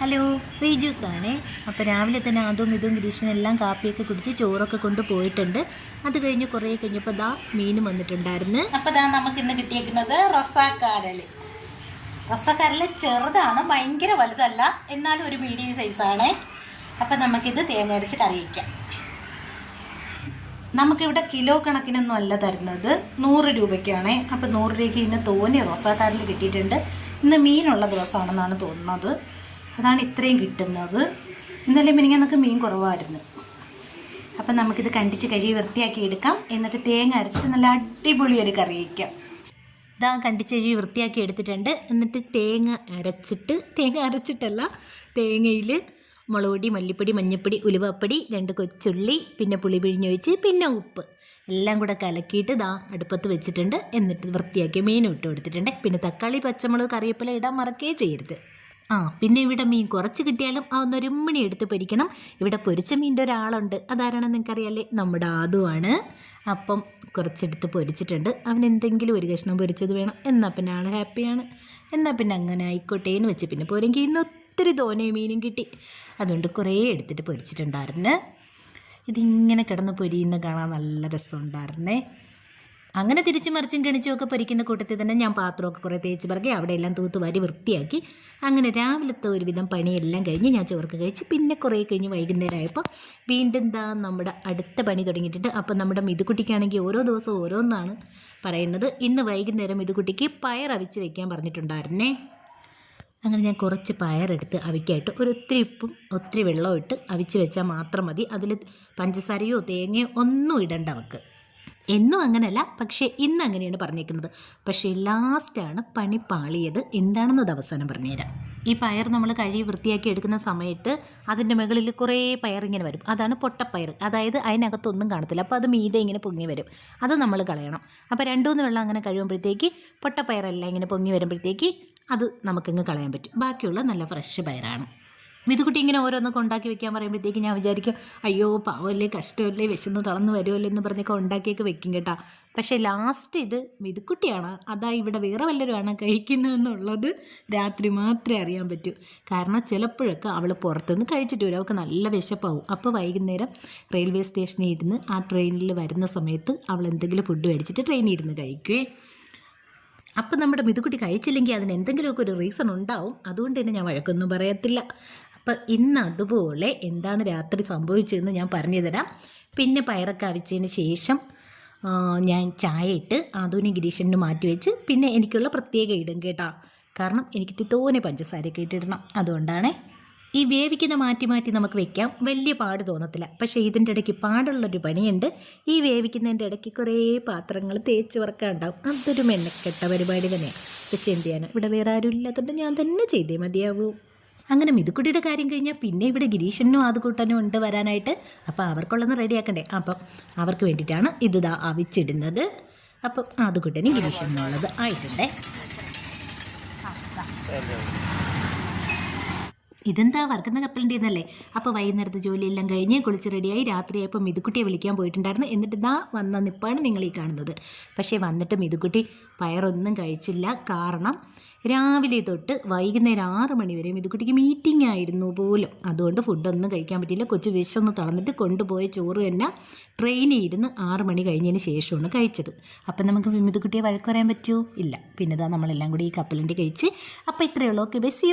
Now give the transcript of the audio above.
Hello റീജൂസ് ആണേ അപ്പോൾ രാവിലെ തന്നെ അതും ഇതും എല്ലാം കാപ്പിയൊക്കെ കുടിച്ച് ചോറൊക്കെ കൊണ്ട് പോയിട്ടുണ്ട്. അത് കഴിഞ്ഞ് കുറേ കഴിഞ്ഞപ്പോൾ ദാ മീനും വന്നിട്ടുണ്ടായിരുന്നു. അപ്പോൾ ദാ നമുക്ക് ഇന്ന് കിട്ടിയേക്കുന്നത് റസാക്കാരൽ റസാക്കാരൽ ചെറുതാണ് ഭയങ്കര വലുതല്ല. എന്നാലും ഒരു മീഡിയം സൈസാണ് അപ്പം നമുക്കിത് തേങ്ങ അരച്ച് കറി വയ്ക്കാം നമുക്കിവിടെ കിലോ കണക്കിനൊന്നും അല്ല തരുന്നത്. നൂറ് രൂപയ്ക്കാണ്. അപ്പം നൂറ് രൂപയ്ക്ക് ഇന്ന് തോന്നി റോസാക്കാരിൽ കിട്ടിയിട്ടുണ്ട്. ഇന്ന് മീനുള്ള ദിവസമാണെന്നാണ് തോന്നുന്നത്. അതാണ് ഇത്രയും കിട്ടുന്നത്. ഇന്നലെ മിനിങ്ങന്നൊക്കെ മീൻ കുറവായിരുന്നു. അപ്പം നമുക്കിത് കണ്ടിച്ച് കഴുകി വൃത്തിയാക്കി എടുക്കാം. എന്നിട്ട് തേങ്ങ അരച്ചിട്ട് നല്ല അടിപൊളി ഒരു കറി വയ്ക്കാം. ഇതാ കണ്ടിച്ച് കഴുകി വൃത്തിയാക്കി എടുത്തിട്ടുണ്ട്. എന്നിട്ട് തേങ്ങ അരച്ചിട്ട് തേങ്ങ അരച്ചിട്ടല്ല തേങ്ങയിൽ മുളക് പൊടി മല്ലിപ്പൊടി മഞ്ഞൾപ്പൊടി ഉലുവപ്പൊടി രണ്ട് കൊച്ചുള്ളി പിന്നെ പുളി പിഴിഞ്ഞൊഴിച്ച് പിന്നെ ഉപ്പ്. എല്ലാം കൂടെ കലക്കിയിട്ട് ദാ അടുപ്പത്ത് വെച്ചിട്ടുണ്ട്. എന്നിട്ട് വൃത്തിയാക്കി മീൻ ഇട്ട് കൊടുത്തിട്ടുണ്ട്. പിന്നെ തക്കാളി പച്ചമുളക് കറിവേപ്പില ഇടാൻ മറക്കേ ചെയ്യരുത്. ആ പിന്നെ ഇവിടെ മീൻ കുറച്ച് കിട്ടിയാലും അതൊന്നൊരു മണി എടുത്ത് പൊരിക്കണം. ഇവിടെ പൊരിച്ച മീന്റെ ഒരാളുണ്ട്. അതാരാണെന്ന് നിങ്ങൾക്കറിയാലേ നമ്മുടെ ആദുവാണ് അപ്പം കുറച്ചെടുത്ത് പൊരിച്ചിട്ടുണ്ട്. അവൻ എന്തെങ്കിലും ഒരു കഷ്ണം പൊരിച്ചത് വേണം. എന്നാൽ പിന്നെ ആൾ ഹാപ്പിയാണ്. എന്നാൽ പിന്നെ അങ്ങനെ ആയിക്കോട്ടെ എന്ന് വെച്ച് പിന്നെ പോരെങ്കിൽ ഇന്ന് ഒത്തിരി തോനെ മീനും കിട്ടി. അതുകൊണ്ട് കുറേ എടുത്തിട്ട് പൊരിച്ചിട്ടുണ്ടായിരുന്നു. ഇതിങ്ങനെ കിടന്ന് പൊരിയുന്ന കാണാൻ നല്ല രസമുണ്ടായിരുന്നേ. അങ്ങനെ തിരിച്ചു മറിച്ചും കിണിച്ചും ഒക്കെ പൊരിക്കുന്ന കൂട്ടത്തിൽ തന്നെ ഞാൻ പാത്രമൊക്കെ കുറേ തേച്ച് പറക്കി അവിടെ എല്ലാം തൂത്തുവാരി വൃത്തിയാക്കി. അങ്ങനെ രാവിലത്തെ ഒരുവിധം പണിയെല്ലാം കഴിഞ്ഞ് ഞാൻ ചോർക്ക് കഴിച്ച് പിന്നെ കുറേ കഴിഞ്ഞ് വൈകുന്നേരം ആയപ്പോൾ വീണ്ടും എന്താ നമ്മുടെ അടുത്ത പണി തുടങ്ങിയിട്ടുണ്ട്. അപ്പം നമ്മുടെ മിതുകുട്ടിക്കാണെങ്കിൽ ഓരോ ദിവസവും ഓരോന്നാണ് പറയുന്നത്. ഇന്ന് വൈകുന്നേരം മിതുകുട്ടിക്ക് പയർ അവിച്ച് വെക്കാൻ പറഞ്ഞിട്ടുണ്ടായിരുന്നേ. അങ്ങനെ ഞാൻ കുറച്ച് പയറെടുത്ത് അവിക്കായിട്ട് ഒരു ഒത്തിരി ഉപ്പും ഒത്തിരി വെള്ളവും ഇട്ട് അവിച്ച് വെച്ചാൽ മാത്രം മതി. അതിൽ പഞ്ചസാരയോ തേങ്ങയോ ഒന്നും ഇടണ്ട അവക്ക് എന്നും അങ്ങനെയല്ല പക്ഷേ ഇന്ന് അങ്ങനെയാണ് പറഞ്ഞേക്കുന്നത്. പക്ഷേ ലാസ്റ്റാണ് പണി പാളിയത്. എന്താണെന്ന് അത് അവസാനം പറഞ്ഞുതരാം. ഈ പയർ നമ്മൾ കഴുകി വൃത്തിയാക്കി എടുക്കുന്ന സമയത്ത് അതിന്റെ മുകളിൽ കുറേ പയർ ഇങ്ങനെ വരും. അതാണ് പൊട്ടപ്പയർ. അതായത് അതിനകത്തൊന്നും കാണത്തില്ല. അപ്പോൾ അത് മീതെ ഇങ്ങനെ പൊങ്ങി വരും. അത് നമ്മൾ കളയണം. അപ്പോൾ രണ്ടുമൂന്ന് വെള്ളം അങ്ങനെ കഴിയുമ്പോഴത്തേക്ക് പൊട്ടപ്പയറെല്ലാം ഇങ്ങനെ പൊങ്ങി വരുമ്പോഴത്തേക്ക് അത് നമുക്കിങ്ങ് കളയാൻ പറ്റും. ബാക്കിയുള്ള നല്ല ഫ്രഷ് പയറാണ്. മിതുകുട്ടി ഇങ്ങനെ ഓരോന്നൊക്കെ ഉണ്ടാക്കി വെക്കാൻ പറയുമ്പോഴത്തേക്ക് ഞാൻ വിചാരിക്കും അയ്യോ പാവമല്ലേ കഷ്ടമല്ലേ വിശന്ന് തളർന്ന് വരുമല്ലേ എന്ന് പറഞ്ഞൊക്കെ ഉണ്ടാക്കിയൊക്കെ വെക്കും കേട്ടോ. പക്ഷെ ലാസ്റ്റ് ഇത് മിതുക്കുട്ടിയാണ്. അതാ ഇവിടെ വേറെ വല്ലവരുമാണ് കഴിക്കുന്നതെന്നുള്ളത് രാത്രി മാത്രമേ അറിയാൻ പറ്റൂ. കാരണം ചിലപ്പോഴൊക്കെ അവൾ പുറത്തുനിന്ന് കഴിച്ചിട്ട് വരും. അവൾക്ക് നല്ല വിശപ്പാവും. അപ്പോൾ വൈകുന്നേരം റെയിൽവേ സ്റ്റേഷനിൽ ഇരുന്ന് ആ ട്രെയിനിൽ വരുന്ന സമയത്ത് അവൾ എന്തെങ്കിലും ഫുഡ് മേടിച്ചിട്ട് ട്രെയിനിൽ ഇരുന്ന് കഴിക്കുകയും അപ്പം നമ്മുടെ മിതുക്കുട്ടി കഴിച്ചില്ലെങ്കിൽ അതിന് എന്തെങ്കിലുമൊക്കെ ഒരു റീസൺ ഉണ്ടാവും. അതുകൊണ്ട് തന്നെ ഞാൻ വഴക്കൊന്നും പറയത്തില്ല. അപ്പം ഇന്ന് അതുപോലെ എന്താണ് രാത്രി സംഭവിച്ചതെന്ന് ഞാൻ പറഞ്ഞു തരാം പിന്നെ പയറൊക്കെ അവിച്ചതിന് ശേഷം ഞാൻ ചായ ഇട്ട് ആധുനിക ഗിരീഷന് മാറ്റിവെച്ച് പിന്നെ എനിക്കുള്ള പ്രത്യേക ഇടും കേട്ടോ. കാരണം എനിക്ക് തോനെ പഞ്ചസാരയൊക്കെ ഇട്ടിടണം. അതുകൊണ്ടാണ് ഈ വേവിക്കുന്ന മാറ്റി മാറ്റി നമുക്ക് വെക്കാം. വലിയ പാട് തോന്നത്തില്ല. പക്ഷേ ഇതിന്റെ ഇടയ്ക്ക് പാടുള്ളൊരു പണിയുണ്ട്. ഈ വേവിക്കുന്നതിന്റെ ഇടയ്ക്ക് കുറേ പാത്രങ്ങൾ തേച്ച് വറക്കാനുണ്ടാവും. അതൊരു മെനക്കെട്ട പരിപാടി തന്നെയാണ്. പക്ഷേ എന്ത് ചെയ്യാനാണ് ഇവിടെ വേറെ ആരും ഇല്ലാത്തതുകൊണ്ട് ഞാൻ തന്നെ ചെയ്തേ മതിയാവൂ. അങ്ങനെ മിതുക്കുട്ടിയുടെ കാര്യം കഴിഞ്ഞാൽ പിന്നെ ഇവിടെ ഗിരീഷനും ആദ്യക്കൂട്ടനും ഉണ്ട് വരാനായിട്ട്. അപ്പോൾ അവർക്കുള്ളത് റെഡിയാക്കണ്ടേ അപ്പം അവർക്ക് വേണ്ടിയിട്ടാണ് ഇത് ദാ അവിച്ചിടുന്നത്. അപ്പം ആദ്യക്കൂട്ടനും ഗിരീഷനും ഉള്ളത് ആയിട്ടുണ്ടേ ഇതെന്താ വർക്കുന്ന കപ്പലിന്റെ എന്നല്ലേ അപ്പോൾ വൈകുന്നേരത്തെ ജോലിയെല്ലാം കഴിഞ്ഞ് കുളിച്ച് റെഡിയായി രാത്രിയായപ്പോൾ മിതുക്കുട്ടിയെ വിളിക്കാൻ പോയിട്ടുണ്ടായിരുന്നു. എന്നിട്ട് ഇതാ വന്ന നിപ്പാണ് നിങ്ങൾ ഈ കാണുന്നത്. പക്ഷേ വന്നിട്ട് മിതുക്കുട്ടി പയറൊന്നും കഴിച്ചില്ല. കാരണം രാവിലെ തൊട്ട് വൈകുന്നേരം ആറ് മണി വരെ മിതുക്കുട്ടിക്ക് മീറ്റിംഗ് ആയിരുന്നു പോലും. അതുകൊണ്ട് ഫുഡൊന്നും കഴിക്കാൻ പറ്റിയില്ല. കൊച്ചു വിശന്ന് തളർന്നിട്ട് കൊണ്ടുപോയ ചോറ് തന്നെ ട്രെയിനിൽ ഇരുന്ന് ആറ് മണി കഴിഞ്ഞതിന് ശേഷമാണ് കഴിച്ചത്. അപ്പം നമുക്ക് മിതുക്കുട്ടിയെ വഴക്ക് പറയാൻ പറ്റുമോ ഇല്ല. പിന്നെ ഇതാ നമ്മളെല്ലാം കൂടി ഈ കപ്പലിന്റെ കഴിച്ച്. അപ്പോൾ ഇത്രയേ ഉള്ളൂ. ഓക്കെ ബെസ്സിയോ